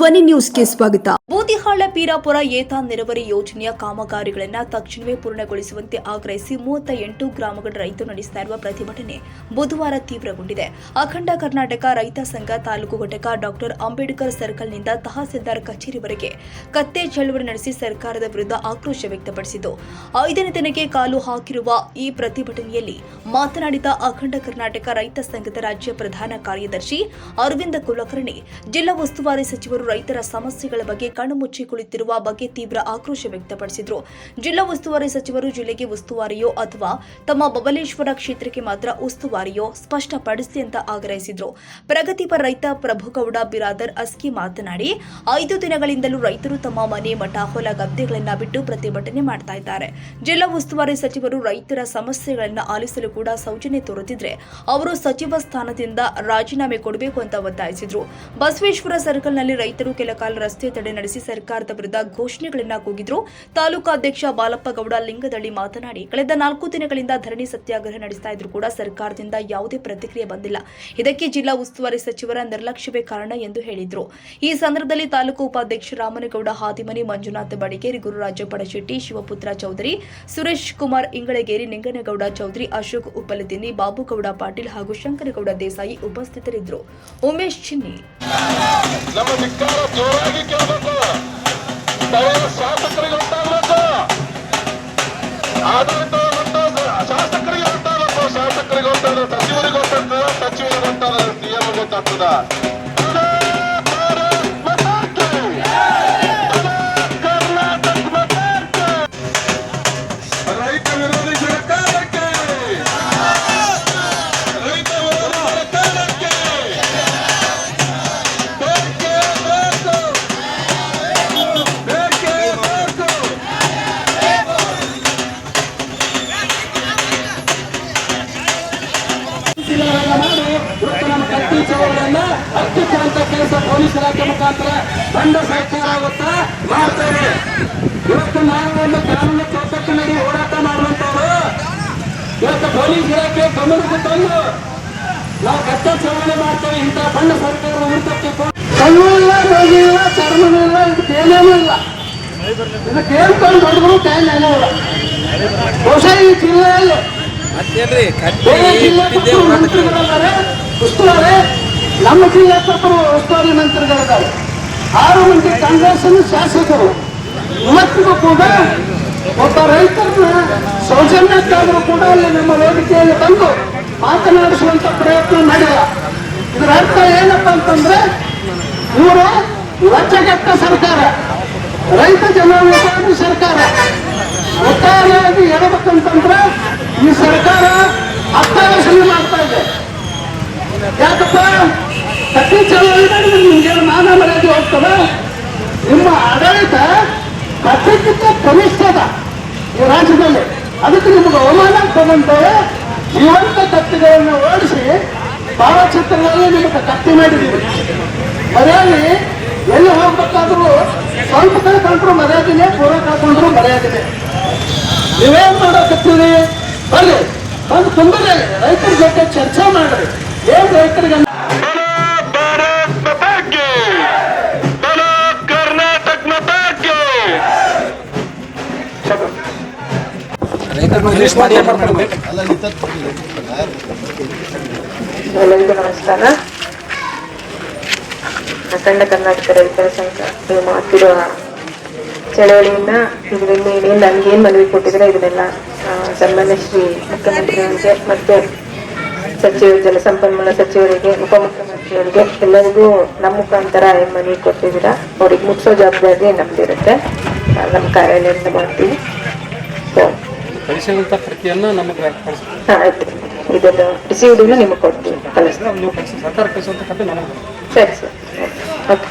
ಧ್ವನಿ ನ್ಯೂಸ್ಗೆ ಸ್ವಾಗತ. ಬೂದಿಹಾಳ ಪೀರಾಪುರ ಏತ ನೆರವರಿ ಯೋಜನೆಯ ಕಾಮಗಾರಿಗಳನ್ನು ತಕ್ಷಣವೇ ಪೂರ್ಣಗೊಳಿಸುವಂತೆ ಆಗ್ರಹಿಸಿ ಮೂವತ್ತ ಎಂಟು ಗ್ರಾಮಗಳ ರೈತರು ನಡೆಸ್ತಾ ಇರುವ ಪ್ರತಿಭಟನೆ ಬುಧವಾರ ತೀವ್ರಗೊಂಡಿದೆ. ಅಖಂಡ ಕರ್ನಾಟಕ ರೈತ ಸಂಘ ತಾಲೂಕು ಘಟಕ ಡಾಕ್ಟರ್ ಅಂಬೇಡ್ಕರ್ ಸರ್ಕಲ್ನಿಂದ ತಹಸೀಲ್ದಾರ್ ಕಚೇರಿವರೆಗೆ ಕತ್ತೆ ಚಳವಳಿ ನಡೆಸಿ ಸರ್ಕಾರದ ವಿರುದ್ಧ ಆಕ್ರೋಶ ವ್ಯಕ್ತಪಡಿಸಿತು ಐದನೇ ದಿನಕ್ಕೆ ಕಾಲು ಹಾಕಿರುವ ಈ ಪ್ರತಿಭಟನೆಯಲ್ಲಿ ಮಾತನಾಡಿದ ಅಖಂಡ ಕರ್ನಾಟಕ ರೈತ ಸಂಘದ ರಾಜ್ಯ ಪ್ರಧಾನ ಕಾರ್ಯದರ್ಶಿ ಅರವಿಂದ ಕುಲಕರ್ಣಿ, ಜಿಲ್ಲಾ ಉಸ್ತುವಾರಿ ಸಚಿವರು ರೈತರ ಸಮಸ್ಯೆಗಳ ಬಗ್ಗೆ ಕಣ್ಣುಮುಚ್ಚಿ ಕುಳಿತಿರುವ ಬಗ್ಗೆ ತೀವ್ರ ಆಕ್ರೋಶ ವ್ಯಕ್ತಪಡಿಸಿದರು. ಜಿಲ್ಲಾ ಉಸ್ತುವಾರಿ ಸಚಿವರು ಜಿಲ್ಲೆಗೆ ಉಸ್ತುವಾರಿಯೋ ಅಥವಾ ತಮ್ಮ ಬಬಲೇಶ್ವರ ಕ್ಷೇತ್ರಕ್ಕೆ ಮಾತ್ರ ಉಸ್ತುವಾರಿಯೋ ಸ್ಪಷ್ಟಪಡಿಸಿ ಅಂತ ಆಗ್ರಹಿಸಿದ್ರು. ಪ್ರಗತಿಪರ ರೈತ ಪ್ರಭುಗೌಡ ಬಿರಾದರ್ ಅಸ್ಕಿ ಮಾತನಾಡಿ, ಐದು ದಿನಗಳಿಂದಲೂ ರೈತರು ತಮ್ಮ ಮನೆ ಮಠ, ಹೊಲ ಗದ್ದೆಗಳನ್ನ ಬಿಟ್ಟು ಪ್ರತಿಭಟನೆ ಮಾಡ್ತಾ ಇದ್ದಾರೆ. ಜಿಲ್ಲಾ ಉಸ್ತುವಾರಿ ಸಚಿವರು ರೈತರ ಸಮಸ್ಯೆಗಳನ್ನು ಆಲಿಸಲು ಕೂಡ ಸೌಜನ್ಯ ತೋರುತ್ತಿದ್ರೆ ಅವರು ಸಚಿವ ಸ್ಥಾನದಿಂದ ರಾಜೀನಾಮೆ ಕೊಡಬೇಕು ಅಂತ ಒತ್ತಾಯಿಸಿದ್ರು. ಬಸವೇಶ್ವರ ಸರ್ಕಲ್ನಲ್ಲಿ ರೈತರು ಕೆಲ ಕಾಲ ರಸ್ತೆ ತಡೆ ನಡೆಸಿ ಸರ್ಕಾರದ ವಿರುದ್ಧ ಘೋಷಣೆಗಳನ್ನ ಕೂಗಿದ್ರು. ತಾಲೂಕಾಧ್ಯಕ್ಷ ಬಾಲಪ್ಪ ಗೌಡ ಲಿಂಗದಳ್ಳಿ ಮಾತನಾಡಿ, ಕಳೆದ ನಾಲ್ಕು ದಿನಗಳಿಂದ ಧರಣಿ ಸತ್ಯಾಗ್ರಹ ನಡೆಸ್ತಾ ಇದ್ರು ಕೂಡ ಸರ್ಕಾರದಿಂದ ಯಾವುದೇ ಪ್ರತಿಕ್ರಿಯೆ ಬಂದಿಲ್ಲ. ಇದಕ್ಕೆ ಜಿಲ್ಲಾ ಉಸ್ತುವಾರಿ ಸಚಿವರ ನಿರ್ಲಕ್ಷ್ಯವೇ ಕಾರಣ ಎಂದು ಹೇಳಿದ್ರು. ಈ ಸಂದರ್ಭದಲ್ಲಿ ತಾಲೂಕು ಉಪಾಧ್ಯಕ್ಷ ರಾಮನಗೌಡ, ಹಾದಿಮನಿ, ಮಂಜುನಾಥ ಬಡಿಗೇರಿ ಗುರುರಾಜ ಪಡಶೆಟ್ಟಿ ಶಿವಪುತ್ರ ಚೌಧರಿ, ಸುರೇಶ್ ಕುಮಾರ್ ಇಂಗಳಗೇರಿ, ನಿಂಗನಗೌಡ ಚೌಧರಿ, ಅಶೋಕ್ ಉಪ್ಪಲದಿನ್ನಿ ಬಾಬುಗೌಡ ಪಾಟೀಲ್ ಹಾಗೂ ಶಂಕರಗೌಡ ದೇಸಾಯಿ ಉಪಸ್ಥಿತರಿದ್ದರು. ಉಮೇಶ್ ಚಿನ್ನಿ. ছাত্ররা ಕೆಲಸ ಪೊಲೀಸ್ ಇಲಾಖೆ ಮುಖಾಂತರ ಸಹಕಾರ ಆಗುತ್ತಾ ಮಾಡ್ತೇವೆ. ಇವತ್ತು ನಾವು ಒಂದು ಕಾನೂನು ಚೌಕಟ್ಟಿನಲ್ಲಿ ಹೋರಾಟ ಮಾಡುವಂತವರು ಇವತ್ತು ಪೊಲೀಸ್ ಇಲಾಖೆ ಗಮನಕ್ಕೆ ತಂದು ನಾವು ಕಷ್ಟ ಚಲಾವಣೆ ಮಾಡ್ತೇವೆ. ಇಂಥ ಬಣ್ಣ ಸರ್ಕಾರ ಹುಡುಕಕ್ಕೆ ಕಣ್ಣು ಇಲ್ಲ ರೋಗಿ ಇಲ್ಲ ಚರ್ಮನೂ ಇಲ್ಲ ಇದಕ್ಕೆ ಏನೇನೂ ಇಲ್ಲ. ಇದಕ್ಕೆ ಹೊಡೆದ್ರು ಟೈಮ್ ಏನೂ ಇಲ್ಲ. ಬಹುಶಃ ಈ ಜಿಲ್ಲೆಯಲ್ಲಿ ಬೇರೆ ಜಿಲ್ಲೆ ಬಿದ್ದೆ ಕೊಪ್ಪಳು ಹೊರಡ್ರಿ. ಮಂತ್ರಿಗಳಿದ್ದಾರೆ ಉಸ್ತುವಾರಿ ನಮ್ಮ ಕೊಪ್ಪಳು ಉಸ್ತುವಾರಿ ಮಂತ್ರಿಗಳಿದ್ದಾರೆ ಆರು ಮಂದಿ ಕಾಂಗ್ರೆಸ್ ಶಾಸಕರು. ಇವತ್ತಿಗೂ ಕೂಡ ಒಬ್ಬ ರೈತರನ್ನ ಸೌಜನ್ಯಕ್ಕಾದರೂ ಕೂಡ ಅಲ್ಲಿ ನಮ್ಮ ವೇದಿಕೆಯಲ್ಲಿ ಬಂದು ಮಾತನಾಡಿಸುವಂತ ಪ್ರಯತ್ನ ಮಾಡಿಲ್ಲ. ಇದರ ಅರ್ಥ ಏನಪ್ಪ ಅಂತಂದ್ರೆ, ಇವರು ಲಜ್ಜೆಗೆಟ್ಟ ಸರ್ಕಾರ, ರೈತ ಜನ ವಿರೋಧಿ ಸರ್ಕಾರ. ಒಟ್ಟಾರೆಯಾಗಿ ಹೇಳ್ಬೇಕಂತಂದ್ರೆ, ಈ ಸರ್ಕಾರ ಅರ್ಥವಸೂಲಿ ಮಾಡ್ತಾ ಇದೆ. ಯಾಕಪ್ಪ? ಕಟ್ಟಿ ಚಳವಳಿ ಮಾಡಿದ್ರೆ ನಿಮ್ಗೆ ಮಾನ ಮರ್ಯಾದೆ ಹೋಗ್ತದೆ ನಿಮ್ಮ ಆಡಳಿತ ಕಟ್ಟಿಗಿಂತ ಕನಿಷ್ಠದ ಈ ರಾಜ್ಯದಲ್ಲಿ. ಅದಕ್ಕೆ ನಿಮಗೆ ಅವಮಾನ ತಗೊಂಡು ಜೀವಂತ ಕತ್ತಿಗಳನ್ನು ಓಡಿಸಿ ಭಾವಚಿತ್ರಗಳಲ್ಲಿ ನಿಮಗೆ ಕತ್ತಿ ಮಾಡಿದ್ದೀವಿ. ಮರ್ಯಾದೆ ಎಲ್ಲಿ ಹೋಗ್ಬೇಕಾದ್ರೂ ಸ್ವಲ್ಪ ಕಳ್ಕೊಂಡ್ರು ಮರ್ಯಾದಿನೇ ಪೂರ ಕಳ್ಕೊಂಡ್ರು ಮರ್ಯಾದಿನೇ. ನೀವೇನ್ ಮಾಡೋಕತ್ತೀರಿ? ಬರ್ರಿ. ಬಂದು ತುಂಬರಿ ರೈತರ ಜೊತೆ ಚರ್ಚೆ ಮಾಡ್ರಿ. ಏನ್ ರೈತರಿಗೆ ಎಲ್ಲರಿಗೂ ನಮಸ್ಕಾರ ಅಖಂಡ ಕರ್ನಾಟಕ ರೈತರ ಸಂಘ ನೀವು ಮಾಡ್ತಿರುವ ಚಳವಳಿಯನ್ನ ಇದರಿಂದ ಏನೇನು ಏನು ಮನವಿ ಕೊಟ್ಟಿದ್ರೆ ಇದನ್ನೆಲ್ಲ ಸನ್ಮಾನ್ಯ ಶ್ರೀ ಮುಖ್ಯಮಂತ್ರಿಯವರಿಗೆ ಮತ್ತೆ ಸಚಿವ ಜಲಸಂಪನ್ಮೂಲ ಸಚಿವರಿಗೆ ಉಪಮುಖ್ಯಮಂತ್ರಿಯವರಿಗೆ ಎಲ್ಲರಿಗೂ ನಮ್ಮ ಮುಖಾಂತರ ಏನ್ ಮನವಿ ಕೊಟ್ಟಿದ್ದೀರಾ? ಅವ್ರಿಗೆ ಮುಟ್ಸೋ ಜವಾಬ್ದಾರಿ ನಮ್ದಿರುತ್ತೆ. ನಮ್ಮ ಕಾರ್ಯಾಲಯದಿಂದ ಮಾಡ್ತೀವಿ ಸೊ ಕಳಿಸಿದಂಥ ಪ್ರತಿಯನ್ನು ನಮಗೆ ಕಳಿಸಿ ಹಾ, ಆಯ್ತು. ಇದನ್ನು ರಿಸೀವ್ಡ್ ನಿಮಗೆ ಕೊಡ್ತೀವಿ ಕಳಿಸ್ತೀವಿ ನೀವು ಕಳಿಸಿ ಸರ್ಕಾರ ಕಳಿಸುವಂಥ ಕತೆ ನಮಗೆ ಸರಿ ಸರ್. ಓಕೆ.